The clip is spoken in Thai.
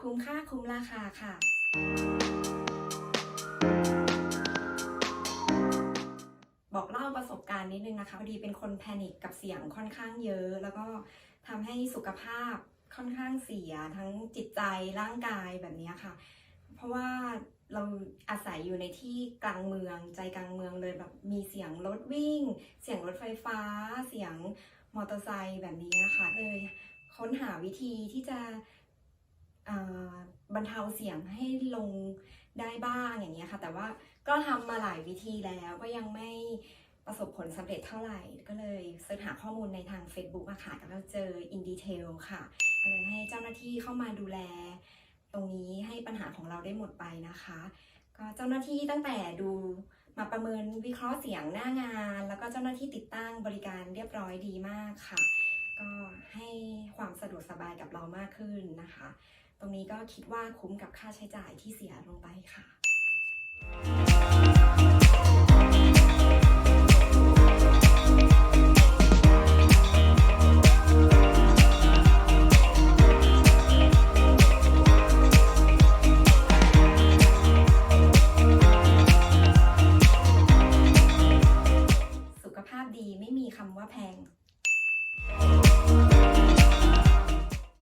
คุ้มค่าคุ้มราคาค่ะ บอกเล่าประสบการณ์นิดนึงนะคะพอดีเป็นคนแพนิคกับเสียงค่อนข้างเยอะ แล้วก็ทำให้สุขภาพค่อนข้างเสียทั้งจิตใจร่างกายแบบนี้ค่ะ เพราะว่าเราอาศัยอยู่ในที่กลางเมืองใจกลางเมืองเลยแบบมีเสียงรถวิ่ง เสียงรถไฟฟ้า เสียงมอเตอร์ไซค์แบบนี้นะคะเลยค้นหาวิธีที่จะ บรรเทาเสียงให้ลงได้บ้างอย่างเงี้ยค่ะ แต่ว่าก็ทำมาหลายวิธีแล้วก็ยังไม่ประสบผลสำเร็จเท่าไหร่ ก็เลยเสิร์ชหาข้อมูลในทาง Facebook อะค่ะก็เจอ In Detail ค่ะก็เลยให้เจ้าหน้าที่เข้ามาดูแล ตรงนี้ให้ปัญหาของเราได้หมดไปนะคะ ก็เจ้าหน้าที่ตั้งแต่ดูมาประเมินวิเคราะห์เสียงหน้างาน แล้วก็เจ้าหน้าที่ติดตั้งบริการเรียบร้อยดีมากค่ะ ก็ให้ความสะดวกสบายกับเรามากขึ้นนะคะ ตรงนี้ก็คิดว่าคุ้มกับค่าใช้จ่ายที่เสียลงไปค่ะสุขภาพดีไม่มีคำว่าแพง